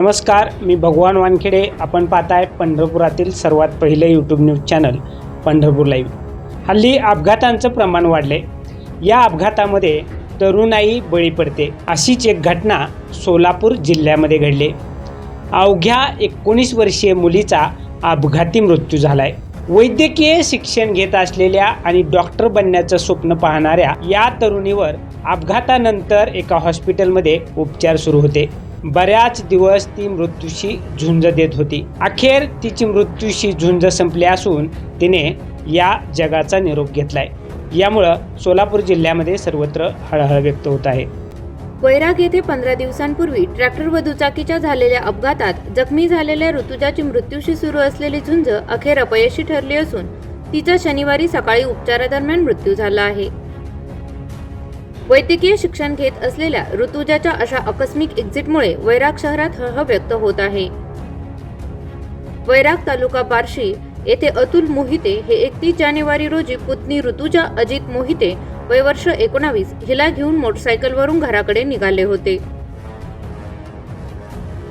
नमस्कार मी भगवान वानखेडे. आपण पाहताय पंढरपुरातील सर्वात पहिले YouTube news channel Pandharpur live हल्ली अपघातांचं प्रमाण वाढले. या अपघातामध्ये तरुणाई बळी पडते अशीच एक घटना सोलापूर जिल्ह्यामध्ये घडली. अवघ्या एकोणीस वर्षीय मुलीचा अपघाती मृत्यू झालाय. वैद्यकीय शिक्षण घेत असलेल्या आणि डॉक्टर बनण्याचं स्वप्न पाहणाऱ्या या तरुणीवर अपघातानंतर एका हॉस्पिटलमध्ये उपचार सुरू होते. बऱ्याच दिवस ती मृत्यूशी झुंज देत होती. अखेर तिची मृत्यूशी झुंज संपली असून तिने या जगाचा निरोप घेतलाय. यामुळं सोलापूर जिल्ह्यामध्ये सर्वत्र हळहळ व्यक्त होत आहे. वैराग येथे पंधरा दिवसांपूर्वी ट्रॅक्टर व दुचाकीच्या झालेल्या अपघातात जखमी झालेल्या ऋतुजाची मृत्यूशी सुरू असलेली झुंज अखेर अपयशी ठरली असून तिचा शनिवारी सकाळी उपचारादरम्यान मृत्यू झाला आहे. वैद्यकीय शिक्षण घेत असलेल्या ऋतुजाच्या अशा आकस्मिक एक्झिटमुळे वैराग शहरात हळहळ व्यक्त होत आहे. वैराग तालुका बार्शी येथे अतुल मोहिते हे एकतीस जानेवारी रोजी पुतणी ऋतुजा अजित मोहिते वय वर्ष एकोणावीस हिला घेऊन मोटरसायकलवरून घराकडे निघाले होते.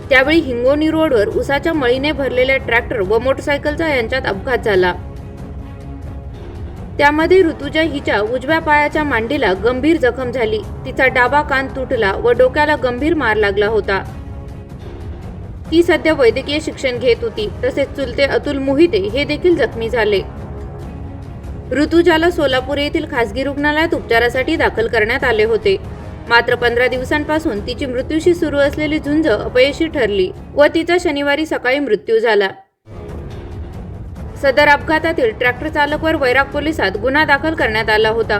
त्यावेळी हिंगोनी रोडवर उसाच्या मळीने भरलेल्या ट्रॅक्टर व मोटरसायकलचा यांच्यात अपघात झाला. त्यामध्ये ऋतुजा हिच्या उजव्या पायाच्या मांडीला गंभीर जखम झाली. तिचा डाबा कान तुटला व डोक्याला गंभीर मार लागला होता. ती सध्या वैद्यकीय शिक्षण घेत होती. तसेच चुलते अतुल मोहिते हे देखील जखमी झाले. ऋतुजाला सोलापूर येथील खासगी रुग्णालयात उपचारासाठी दाखल करण्यात आले होते. मात्र पंधरा दिवसांपासून तिची मृत्यूशी सुरू असलेली झुंज अपयशी ठरली व तिचा शनिवारी सकाळी मृत्यू झाला. सदर अपघातातील ट्रॅक्टर चालकवर वैराग पोलिसात गुन्हा दाखल करण्यात आला होता.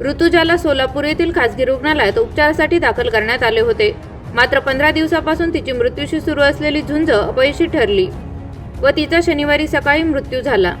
ऋतुजाला सोलापूर येथील खासगी रुग्णालयात उपचारासाठी दाखल करण्यात आले होते. मात्र पंधरा दिवसापासून तिची मृत्यूशी सुरू असलेली झुंज अपयशी ठरली व तिचा शनिवारी सकाळी मृत्यू झाला.